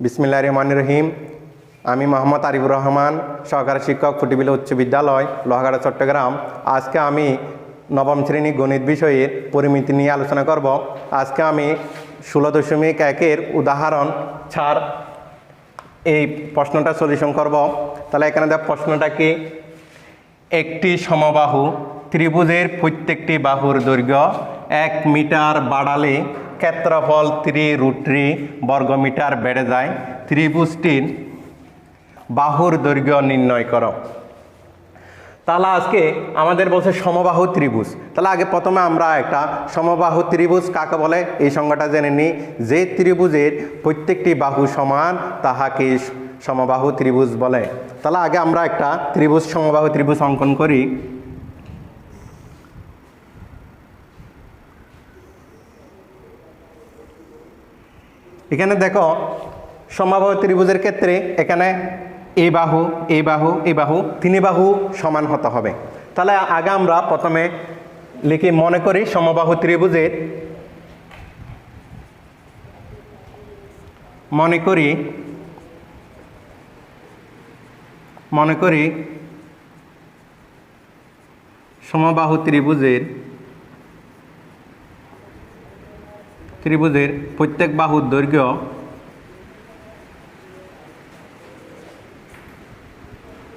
বিসমিল্লা রহমান রহিম আমি মোহাম্মদ আরিফুর রহমান, সহকারী শিক্ষক ফুটিবিল উচ্চ বিদ্যালয়, লোহাগাড়া, চট্টগ্রাম। আজকে আমি নবম শ্রেণি গণিত বিষয়ের পরিমিতি নিয়ে আলোচনা করব। আজকে আমি ষোলো দশমিক একের উদাহরণ ছাড় এই প্রশ্নটা সলিউশন করব। তাহলে এখানে দেখ প্রশ্নটা কি? একটি সমবাহু ত্রিভুজের প্রত্যেকটি বাহুর দৈর্ঘ্য এক মিটার বাড়ালে ক্ষেত্রফল ত্রি রুট্রি বর্গমিটার বেড়ে যায়। ত্রিভুজটির বাহুর দৈর্ঘ্য নির্ণয় করো। তাহলে আজকে আমাদের বলছে সমবাহু ত্রিভুজ। তাহলে আগে প্রথমে আমরা একটা সমবাহু ত্রিভুজ কাকে বলে? এই সংজ্ঞাটা জেনে নিই। যে ত্রিভুজের প্রত্যেকটি বাহু সমান, তাহাকে সমবাহু ত্রিভুজ বলে। তাহলে আগে আমরা একটা ত্রিভুজ, সমবাহু ত্রিভুজ অঙ্কন করি। এখানে দেখো সমবাহু ত্রিভুজের ক্ষেত্রে এখানে এই বাহু এই বাহু এই বাহু তিনি বাহু সমান হতে হবে। তাহলে আগে আমরা প্রথমে লিখে মনে করি সমবাহু ত্রিভুজের মনে করি মনে করি সমবাহু ত্রিভুজের ত্রিভুজের প্রত্যেক বাহুর দৈর্ঘ্য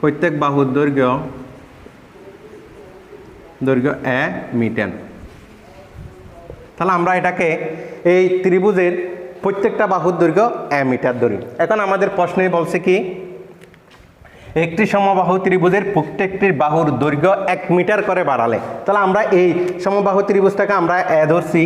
প্রত্যেক বাহুর দৈর্ঘ্য দৈর্ঘ্য এ মিটার। তাহলে আমরা এটাকে এই ত্রিভুজের প্রত্যেকটা বাহুর দৈর্ঘ্য এ মিটার ধরি। এখন আমাদের প্রশ্নে বলছে কি, একটি সমবাহু ত্রিভুজের প্রত্যেকটির বাহুর দৈর্ঘ্য এক মিটার করে বাড়ালে, তাহলে আমরা এই সমবাহু ত্রিভুজটাকে আমরা এ ধরছি।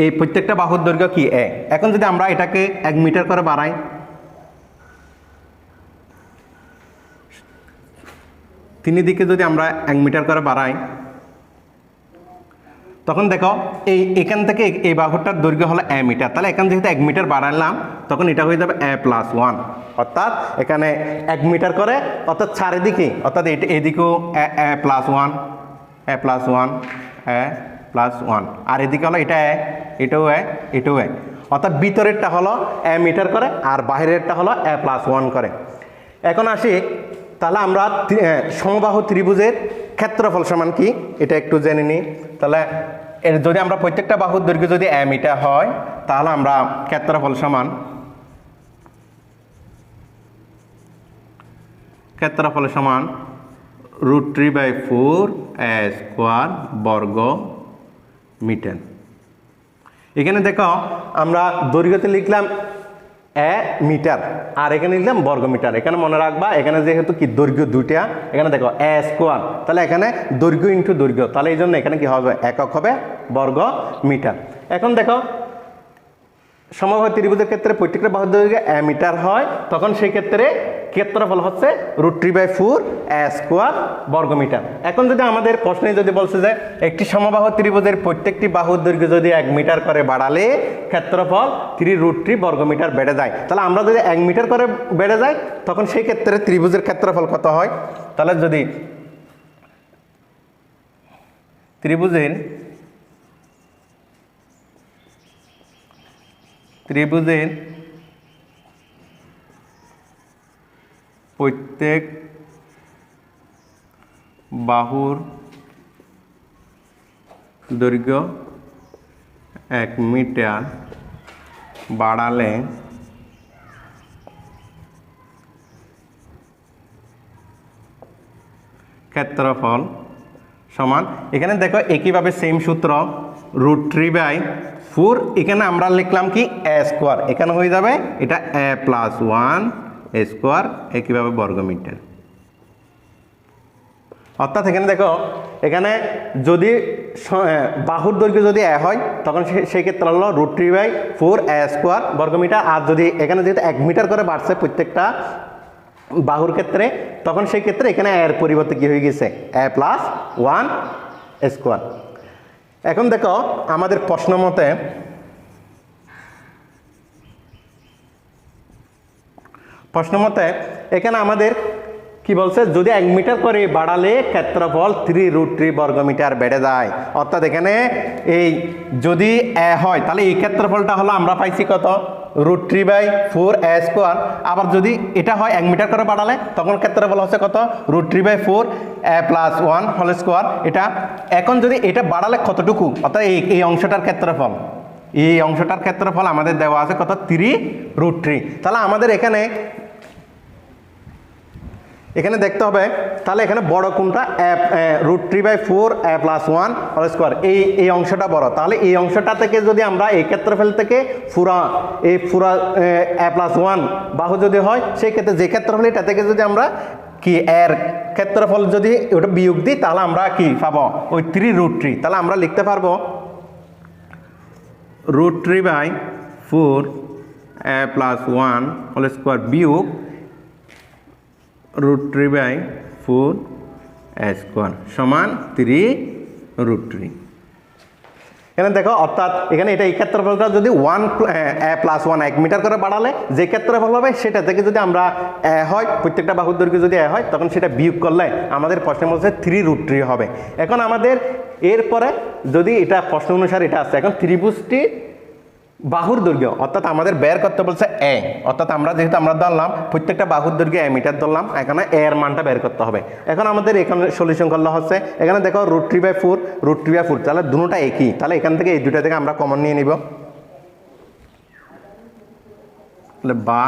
এই প্রত্যেকটা বাহুর দৈর্ঘ্য কি এ এখন যদি আমরা এটাকে এক মিটার করে বাড়াই, তিন দিকে যদি আমরা এক মিটার করে বাড়াই, তখন দেখো এই এখান থেকে এই বাহুটার দৈর্ঘ্য হলো এ মিটার। তাহলে এখান যেহেতু এক মিটার বাড়ালাম তখন এটা হয়ে যাবে এ প্লাস ওয়ান অর্থাৎ এখানে এক মিটার করে, অর্থাৎ চারিদিকে, অর্থাৎ এটা এদিকেও A plus one A plus one A plus one আর এদিকে হলো এটা এটাও এ এটাও এ অর্থাৎ ভিতরেরটা হলো এ মিটার করে আর বাইরেরটা হলো এ প্লাস ওয়ান করে। এখন আসি, তাহলে আমরা সমবাহু ত্রিভুজের ক্ষেত্রফল সমান কি? এটা একটু জেনে নিই। তাহলে এর যদি আমরা প্রত্যেকটা বাহুর দৈর্ঘ্য যদি এ মিটার হয়, তাহলে আমরা ক্ষেত্রফল সমান ক্ষেত্রফল সমান root three by four square বর্গ মিটার। এখানে দেখো, আমরা দৈর্ঘ্যতে লিখলাম এ মিটার, আর এখানে লিখলাম বর্গ মিটার এখানে মনে রাখবা, এখানে যেহেতু কি দৈর্ঘ্য দুইটা, এখানে দেখো এ স্কোয়ার, তাহলে এখানে দৈর্ঘ্য ইন্টু দৈর্ঘ্য। তাহলে এই জন্য এখানে কি হবে? একক হবে বর্গ মিটার এখন দেখো সমবাহু ত্রিভুজের ক্ষেত্রে প্রত্যেকটা বাহুর দৈর্ঘ্য এ মিটার হয়, তখন সেই ক্ষেত্রে ক্ষেত্রফল হচ্ছে root three by four square বর্গমিটার। এখন যদি আমাদের প্রশ্নে যদি বলছে যে একটি সমবাহু ত্রিভুজের প্রত্যেকটি বাহুর দৈর্ঘ্য যদি এক মিটার করে বাড়ালে ক্ষেত্রফল থ্রি রুট থ্রি বর্গমিটার বেড়ে যায়, তাহলে আমরা যদি এক মিটার করে বেড়ে যায়, তখন সেই ক্ষেত্রে ত্রিভুজের ক্ষেত্রফল কত হয়? তাহলে যদি ত্রিভুজের ত্রিভুজের প্রত্যেক বাহুর দৈর্ঘ্য এক মিটার বাড়ালে ক্ষেত্রফল সমান। এখানে দেখো একইভাবে সেম সূত্র। রুট থ্রি বাই ফোর এখানে আমরা লিখলাম কি এ স্কোয়ার এখানে হয়ে যাবে এটা A plus one A square একইভাবে বর্গমিটার? অর্থাৎ এখানে দেখো এখানে যদি এ, বাহুর দৈর্ঘ্য যদি এ হয় তখন সেই ক্ষেত্রে হলো root three by four A square বর্গমিটার। আর যদি এখানে যেহেতু এক মিটার করে বাড়ছে প্রত্যেকটা বাহুর ক্ষেত্রে তখন সেই ক্ষেত্রে এখানে এর পরিবর্তে কি হয়ে গেছে? এ প্লাস ওয়ান স্কোয়ার এখন দেখো, আমাদের প্রশ্ন মতে প্রশ্ন মতে এখানে আমাদের কি বলছে? যদি এক মিটার করে বাড়ালে ক্ষেত্রফল থ্রি রুট থ্রি বর্গ মিটার বেড়ে যায়। অর্থাৎ এখানে এই যদি হয়, তাহলে এই ক্ষেত্রফলটা হলো আমরা পাইছি কত? Root three by four A square আবার যদি এটা হয় এক মিটার করে বাড়ালে, তখন ক্ষেত্রে বলা হচ্ছে কত? Root three by four A plus one whole square এটা এখন যদি এটা বাড়ালে কতটুকু? অর্থাৎ এই এই অংশটার ক্ষেত্রফল। এই অংশটার ক্ষেত্রফল আমাদের দেওয়া আছে কত? থ্রি রুট থ্রি তাহলে আমাদের এখানে এখানে দেখতে হবে, তাহলে এখানে বড় কোনটা? App root three by four A plus one whole square এই এই অংশটা বড়। তাহলে এই অংশটা থেকে যদি আমরা এই ক্ষেত্রফল থেকে ফুরা, এই ফুরা, এ প্লাস ওয়ান বাহু যদি হয়, সেই ক্ষেত্রে যে ক্ষেত্রফল, এটা থেকে যদি আমরা কি, এর ক্ষেত্রফল যদি ওটা বিয়োগ দিই, তাহলে আমরা কি পাবো? ওই থ্রি রুট থ্রি তাহলে আমরা লিখতে পারব root three by four A plus one whole square বিয়োগ root three by four square সমান থ্রি রুট থ্রি এখানে দেখো, অর্থাৎ এখানে এটা এই ক্ষেত্রফলটা যদি ওয়ান প্লাস ওয়ান এক মিটার করে বাড়ালে, যে ক্ষেত্রফল হবে সেটা থেকে যদি আমরা এ হয়, প্রত্যেকটা বাহুর দৈর্ঘ্য যদি এ হয়, তখন সেটা বিয়োগ করলে আমাদের প্রশ্নের মধ্যে থ্রি রুট থ্রি হবে। এখন আমাদের এরপরে যদি এটা প্রশ্ন অনুসারে এটা আছে, এখন ত্রিভুজটি বাহুর দৈর্ঘ্য, অর্থাৎ আমাদের বের করতে বলছে এ, অর্থাৎ আমরা যেহেতু আমরা ধরলাম, প্রত্যেকটা বাহুর দৈর্ঘ্য এ মিটার ধরলাম, এখানে এ এর মানটা বের করতে হবে। এখন আমাদের এখানে সলিউশন করলে হচ্ছে, এখানে দেখো root three by four root three by four তাহলে দুটোটা একই, তাহলে এখান থেকে এই দুটা থেকে আমরা কমন নিয়ে নিব। তাহলে বা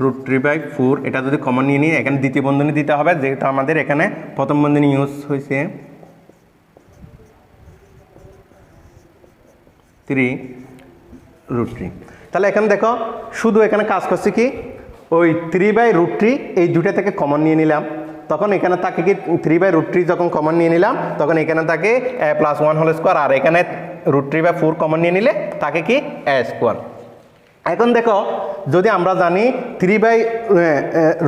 রুট থ্রি বাই ফোর এটা যদি কমন নিয়ে নিই, এখানে দ্বিতীয় বন্ধনী দিতে হবে, যেহেতু আমাদের এখানে প্রথম বন্ধনী ইউজ হয়েছে। থ্রি রুট থ্রি তাহলে এখানে দেখো, শুধু এখানে কাজ করছে কি? ওই থ্রি বাই রুট থ্রি এই দুটা থেকে কমন নিয়ে নিলাম। তখন এখানে তাকে কি থ্রি বাই রুট থ্রি যখন কমন নিয়ে নিলাম, তখন এখানে তাকে A plus one whole square আর এখানে root three by four common নিয়ে নিলে তাকে কি এ স্কোয়ার এখন দেখো, যদি আমরা জানি three by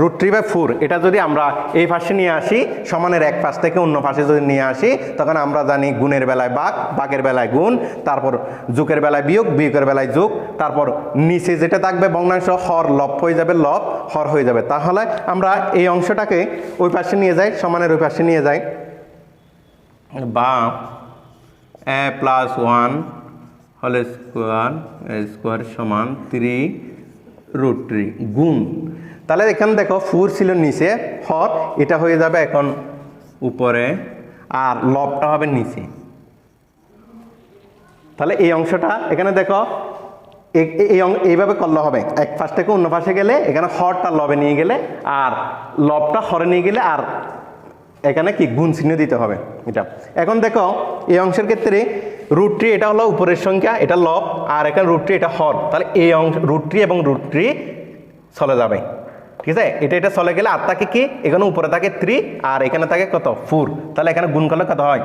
root three by four এটা যদি আমরা এই পাশে নিয়ে আসি, সমানের এক পাশ থেকে অন্য পাশে যদি নিয়ে আসি, তখন আমরা জানি গুণের বেলায় বাঘ বাঘের বেলায় গুণ, তারপর যুগের বেলায় বিয়োগ, বিয়োগের বেলায় যুগ, তারপর নিচে যেটা থাকবে ভগ্নাংশ, হর লব হয়ে যাবে লব, হর হয়ে যাবে। তাহলে আমরা এই অংশটাকে ওই পাশে নিয়ে যাই, সমানের ওই পাশে নিয়ে যাই। বা, A plus one whole square square সমান থ্রি রুট থ্রি গুণ। তাহলে এখানে দেখো ফোর ছিল নিচে হর এটা হয়ে যাবে এখন উপরে, আর লবটা হবে নিচে। তাহলে এই অংশটা এখানে দেখো এই এইভাবে করলে হবে। এক পাশ থেকে অন্য পাশে গেলে এখানে হরটা লবে নিয়ে গেলে, আর লবটা হরে নিয়ে গেলে, আর এখানে কি গুণ চিহ্ন দিতে হবে। এটা। এখন দেখো, এই অংশের ক্ষেত্রে রুটটি এটা হলো উপরের সংখ্যা, এটা লব আর এখানে রুটটি এটা হর। তাহলে এই অংশ রুটটি এবং রুটটি চলে যাবে। ঠিক আছে? এটা এটা চলে গেলে আর থাকে কি? এখানে উপরে থাকে থ্রি আর এখানে থাকে কত? ফোর তাহলে এখানে গুণ করলে কত হয়?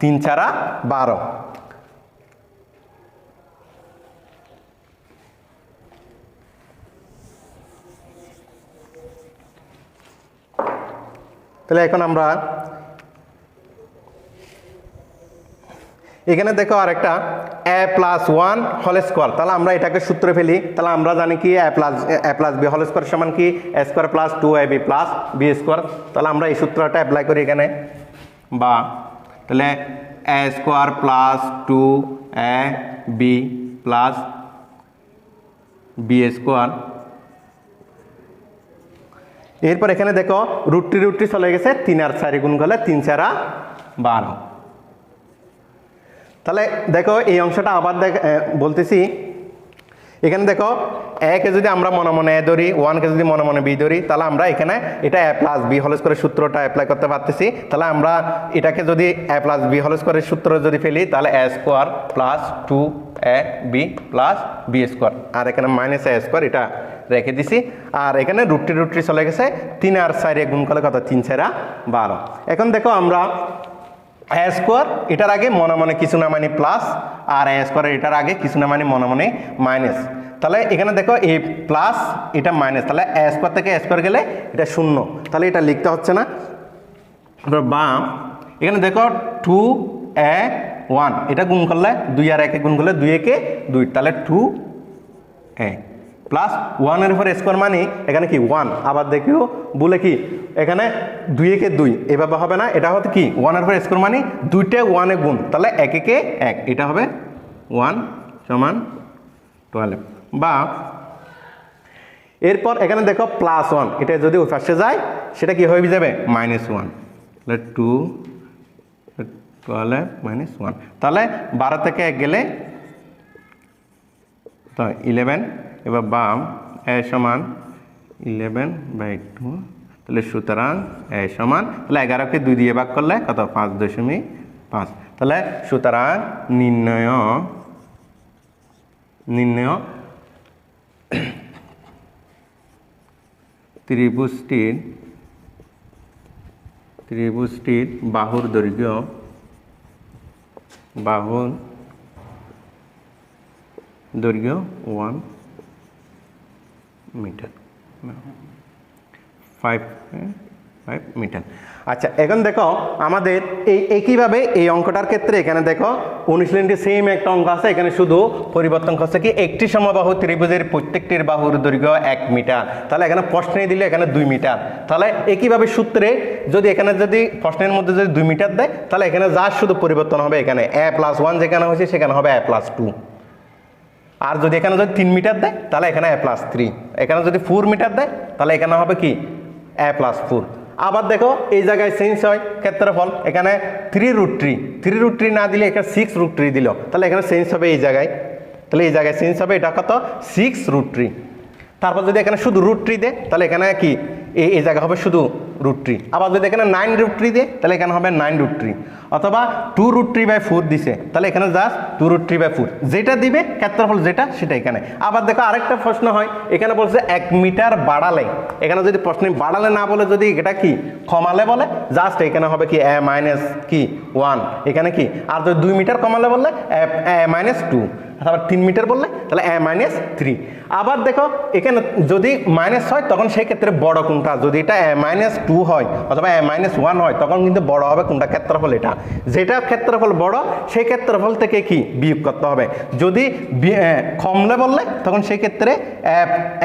তিন চারা বারো। তাহলে এখন আমরা এখানে দেখো আর একটা A plus one whole square তাহলে আমরা এটাকে সূত্রে ফেলি, তাহলে আমরা জানি কি A plus A plus B whole square সমান কি? A square plus two A B plus B square তাহলে আমরা এই সূত্রটা অ্যাপ্লাই করি এখানে। বা, তাহলে A square plus two A B plus B square এরপর এখানে দেখো রুটটি রুটটি চলে গেছে, তিন আর চারি গুণ করলে তিন চারা বারো। তাহলে দেখো এই অংশটা আবার দেখ বলতেছি। এখানে দেখো একে যদি আমরা মনে মনে এ ধরি ওয়ানকে যদি মনে মনে বি ধরি, তাহলে আমরা এখানে এটা এ প্লাস বি হল করে সূত্রটা অ্যাপ্লাই করতে পারতেছি। তাহলে আমরা এটাকে যদি এ প্লাস বি হল স্কোয়ারের সূত্র যদি ফেলি, তাহলে A square plus two A B plus B square আর এখানে মাইনাস এ স্কোয়ার এটা রেখে দিছি। আর এখানে রুটটি রুটটি চলে গেছে তিন আর চারে গুণ করলে কত? তিন চারা বারো। এখন দেখো আমরা এ স্কোয়ার এটার আগে মনে মনে কিছু না মানে প্লাস আর এ স্কোয়ার এটার আগে কিছু না মানে মনে মনে মাইনাস তাহলে এখানে দেখো এ প্লাস এটা মাইনাস তাহলে এ স্কোয়ার থেকে এ স্কোয়ার গেলে এটা শূন্য। তাহলে এটা লিখতে হচ্ছে না। বাম, এখানে দেখো টু এ ওয়ান এটা গুণ করলে দুই আর একে গুণ করলে দুই একে দুই, তাহলে টু এ প্লাস ওয়ানের উপর স্কোয়ার মানে এখানে কি? ওয়ান আবার দেখিও, বলে কি? এখানে দুই একে দুই। এভাবে হবে না, এটা হতে কি? ওয়ানের উপর স্কোয়ার মানে দুইটা ওয়ানে গুণ। তাহলে এক একে এক। এটা হবে ওয়ান সমান টুয়েলভ বা এরপর এখানে দেখো প্লাস ওয়ান এটা যদি ওই যায়, সেটা কি হয়ে যাবে? মাইনাস ওয়ান তাহলে টু টুয়েলভ মাইনাস ওয়ান তাহলে বারো থেকে এক গেলে তো ইলেভেন এবার বাম, এ সমান ইলেভেন বাই টু তাহলে সুতরাং এ সমান, তাহলে এগারোকে দুই দিয়ে ভাগ করলে কত? পাঁচ দশমিক পাঁচ। তাহলে সুতরাং নির্ণয় নির্ণয় ত্রিভুজটির ত্রিভুজটির বাহুর দৈর্ঘ্য বাহুর দৈর্ঘ্য one metre. Five five metre আচ্ছা এখন দেখো, আমাদের এই একইভাবে এই অঙ্কটার ক্ষেত্রে এখানে দেখো অনুশীলনটি সেম একটা অঙ্ক আছে, এখানে শুধু পরিবর্তন করছে কি, একটি সমবাহু ত্রিভুজের প্রত্যেকটির বাহুর দৈর্ঘ্য এক মিটার তাহলে এখানে প্রশ্নে দিলে এখানে দুই মিটার তাহলে একইভাবে সূত্রে যদি এখানে যদি প্রশ্নের মধ্যে যদি দুই মিটার দেয়, তাহলে এখানে যা শুধু পরিবর্তন হবে এখানে এ প্লাস ওয়ান যেখানে হয়েছে, সেখানে হবে এ প্লাস টু আর যদি এখানে যদি তিন মিটার দেয়, তাহলে এখানে এ প্লাস থ্রি এখানে যদি ফোর মিটার দেয়, তাহলে এখানে হবে কি? এ প্লাস ফোর আবার দেখো, এই জায়গায় চেঞ্জ হয়, ক্ষেত্রফল। এখানে three root three three root three না দিলে এখানে সিক্স রুট থ্রি দিল। তাহলে এখানে চেঞ্জ হবে এই জায়গায়। তাহলে এই জায়গায় চেঞ্জ হবে, এটা কত? সিক্স রুট থ্রি তারপর যদি এখানে শুধু রুট ট্রি দেয়, তাহলে এখানে কি? এই এই জায়গা হবে শুধু রুট ট্রি আবার যদি এখানে নাইন রুট ট্রি দেয়, তাহলে এখানে হবে নাইন রুট থ্রি অথবা two root three by four দিছে, তাহলে এখানে just two root three by four যেটা দিবে, ক্ষেত্রফল যেটা, সেটা এখানে। আবার দেখো আরেকটা প্রশ্ন হয়, এখানে বলছে এক মিটার বাড়ালে। এখানে যদি প্রশ্ন বাড়ালে না বলে যদি এটা কি? কমালে বলে। জাস্ট এখানে হবে কি এ মাইনাস কি? ওয়ান এখানে কি? আর যদি দুই মিটার কমালে বললে এ মাইনাস টু তারপর তিন মিটার বললে, তাহলে এ মাইনাস থ্রি আবার দেখো, এখানে যদি মাইনাস হয়, তখন সেই ক্ষেত্রে বড় কোনটা? যদি এটা এ মাইনাস টু হয়, অথবা এ মাইনাস ওয়ান হয়, তখন কিন্তু বড় হবে কোনটা? ক্ষেত্রফল এটা। যেটা ক্ষেত্রফল বড়, সেই ক্ষেত্রফল থেকে কি? বিয়োগ করতে হবে। যদি কমলে বললে, তখন সেই ক্ষেত্রে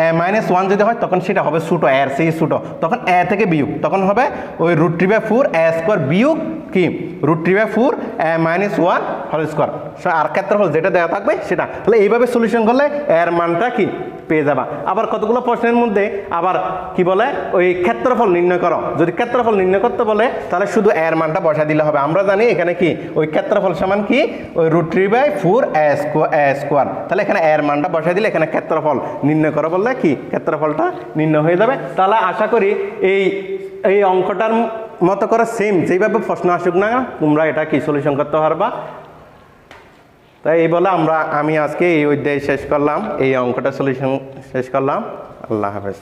এ মাইনাস ওয়ান যদি হয়, তখন সেটা হবে ছোটো, এর সেই ছোটো। তখন এ থেকে বিয়োগ। তখন হবে ওই root three by four A square বিয়োগ কি? Root three by four A minus one whole square আর ক্ষেত্রফল যেটা দেওয়া থাকবে সেটা। তাহলে এইভাবে সলিউশন করলে এর মানটা কি? পেয়ে যাবা। আবার কতগুলো প্রশ্নের মধ্যে আবার কি বলে? ওই ক্ষেত্রফল নির্ণয় করো। যদি ক্ষেত্রফল নির্ণয় করতে বলে, তাহলে শুধু এর মানটা বসা দিলে হবে। আমরা জানি এখানে কি? ওই ক্ষেত্রফল সমান কি? ওই root three by four square তাহলে এখানে এর মানটা বসা দিলে এখানে ক্ষেত্রফল নির্ণয় করো বললে কি? ক্ষেত্রফলটা নির্ণয় হয়ে যাবে। তাহলে আশা করি এই এই অঙ্কটার মতো করে সেম যেইভাবে প্রশ্ন আসুক না তোমরা এটা কি সলিউশন করতে পারবা। তাই এই বলে আমরা আমি আজকে এই অধ্যায় শেষ করলাম। এই অঙ্কটা সলিউশন শেষ করলাম। আল্লাহ হাফেজ।